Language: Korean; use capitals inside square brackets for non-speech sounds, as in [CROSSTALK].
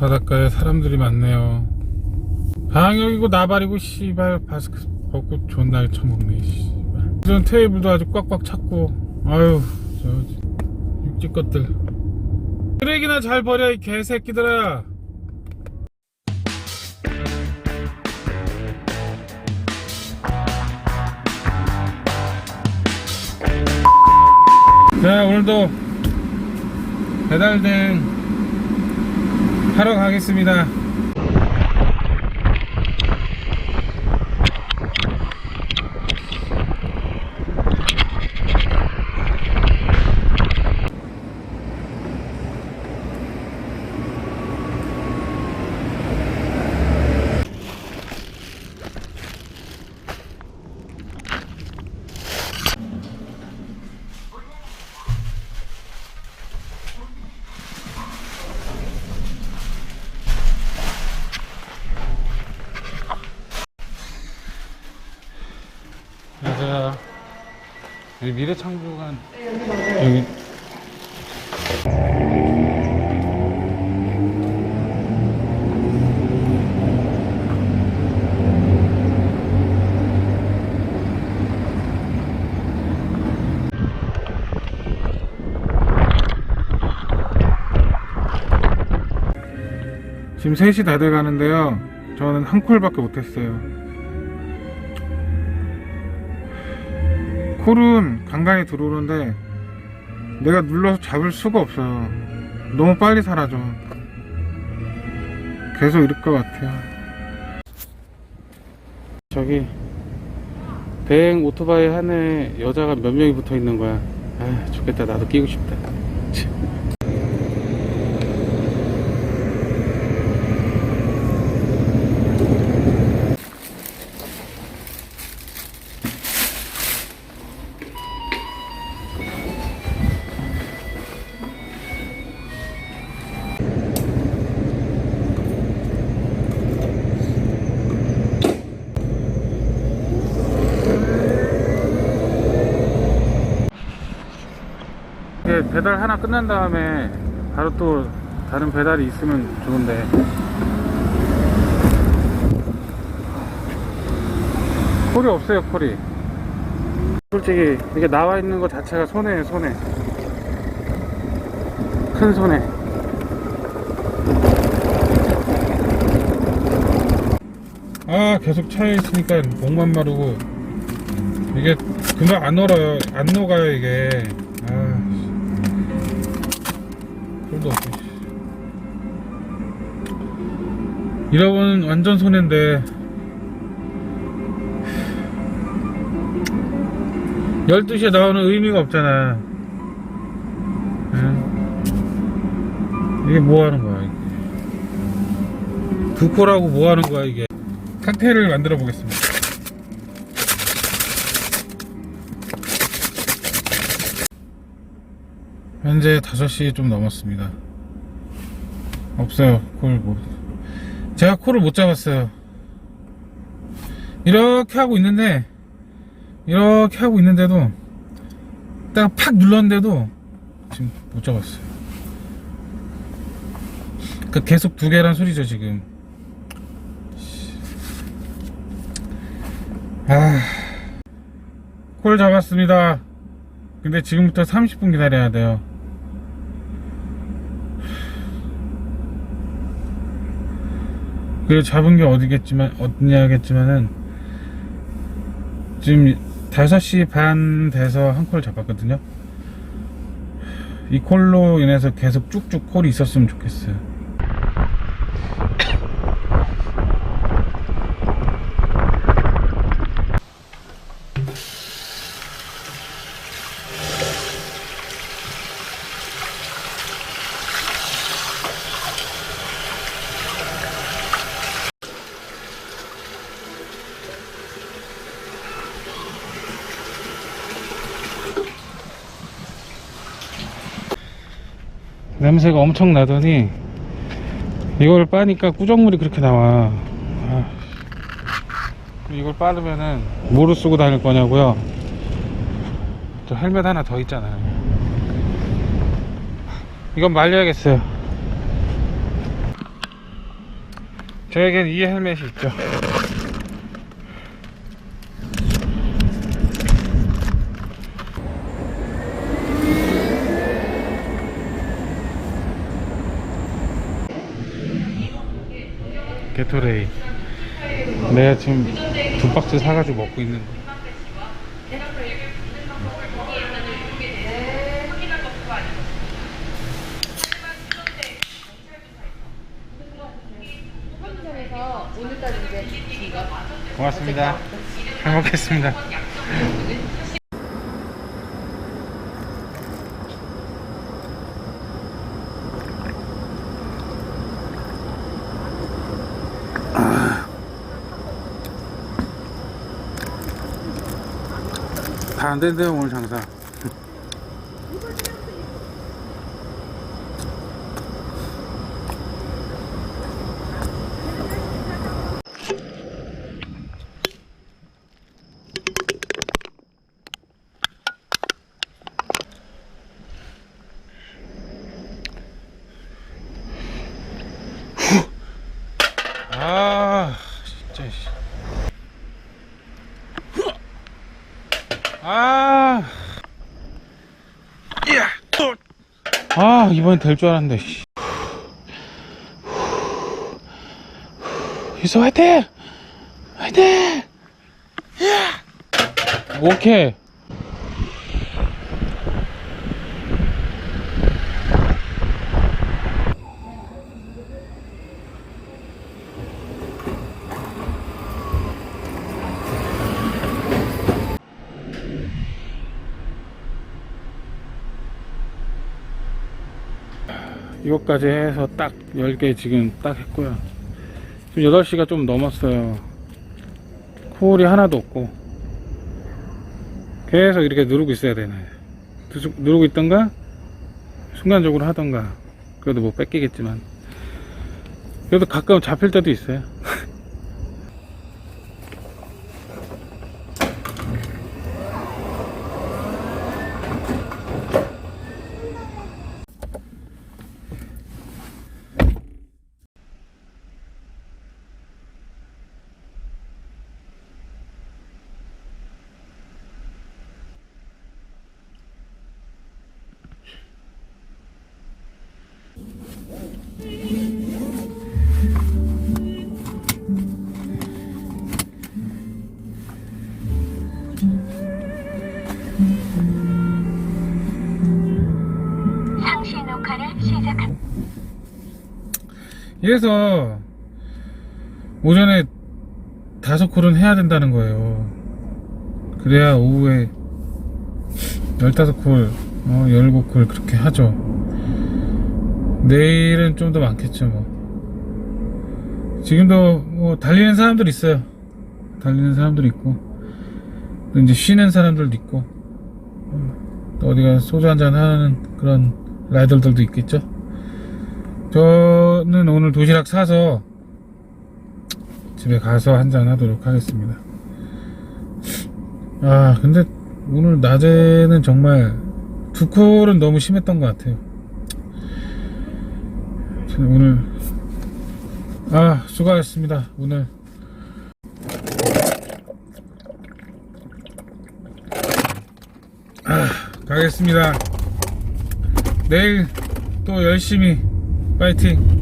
바닷가에 사람들이 많네요. 방역이고 나발이고 씨발 마스크 벗고 존나 처먹네 씨발. 전 테이블도 아주 꽉꽉 찼고 아유 저 육지 것들. 쓰레기나 잘 버려 이 개새끼들아. 자 오늘도 배달된 하러 가겠습니다. 안녕하세요. 여기 미래창조관 여기 지금 3시 다 돼 가는데요. 저는 한 콜밖에 못했어요. 콜은 간간히 들어오는데 내가 눌러서 잡을 수가 없어요. 너무 빨리 사라져. 계속 이럴 것 같아요. 저기 대행 오토바이 안에 여자가 몇 명이 붙어 있는 거야. 아 좋겠다. 나도 끼고 싶다. 배달 하나 끝난 다음에 바로 또 다른 배달이 있으면 좋은데. 콜이 없어요 콜이. 솔직히 이게 나와 있는 것 자체가 손해예요 손해. 큰 손해. 아 계속 차에 있으니까 목만 마르고. 이게 금방 안 얼어요. 안 녹아요 이게 아 씨. 이러면 완전 손해인데. 12시에 나오는 의미가 없잖아. 응? 이게 뭐 하는 거야 이게? 두 콜하고 뭐 하는 거야 이게? 칵테일을 만들어 보겠습니다 현재 5시 좀 넘었습니다. 없어요. 콜 뭐. 제가 콜을 못 잡았어요. 이렇게 하고 있는데, 이렇게 하고 있는데도, 딱 팍 눌렀는데도, 지금 못 잡았어요. 그 계속 두 개란 소리죠, 지금. 아, 콜 잡았습니다. 근데 지금부터 30분 기다려야 돼요. 그 잡은 게 어디겠지만 어디냐겠지만은 지금 5시 반 돼서 한 콜 잡았거든요. 이 콜로 인해서 계속 쭉쭉 콜이 있었으면 좋겠어요. 냄새가 엄청 나더니 이걸 빠니까 꾸정물이 그렇게 나와. 아, 이걸 빠르면은 뭐로 쓰고 다닐 거냐고요. 저 헬멧 하나 더 있잖아요 이건 말려야겠어요. 저에겐 이 헬멧이 있죠. 게토레이. 내가 지금 두 박스 사가지고 먹고 있는 거. 고맙습니다. 잘 먹겠습니다. 안 된대요 오늘 장사. 아 진짜 씨. 아. 야. 아 이번엔 될 줄 알았는데. 씨. 희수 화이팅! 화이팅! 야! 오케이. 이것까지 해서 딱 10개 지금 딱 했고요. 지금 8시가 좀 넘었어요. 코올이 하나도 없고. 계속 이렇게 누르고 있어야 되네. 누- 누르고 있던가, 순간적으로 하던가. 그래도 뭐 뺏기겠지만. 그래도 가끔 잡힐 때도 있어요. [LAUGHS] 이래서 오전에 다섯 콜은 해야 된다는 거예요. 그래야 오후에 15콜, 어, 17콜 그렇게 하죠. 내일은 좀 더 많겠죠, 뭐. 지금도 뭐 달리는 사람들 있어요. 달리는 사람들 있고, 또 이제 쉬는 사람들도 있고, 어, 또 어디가 소주 한잔 하는 그런 라이더들도 있겠죠. 저는 오늘 도시락 사서 집에 가서 한잔 하도록 하겠습니다. 아, 근데 오늘 낮에는 정말 두 콜은 너무 심했던 것 같아요. 오늘, 아, 수고하셨습니다. 오늘. 아, 가겠습니다. 내일 또 열심히 파이팅!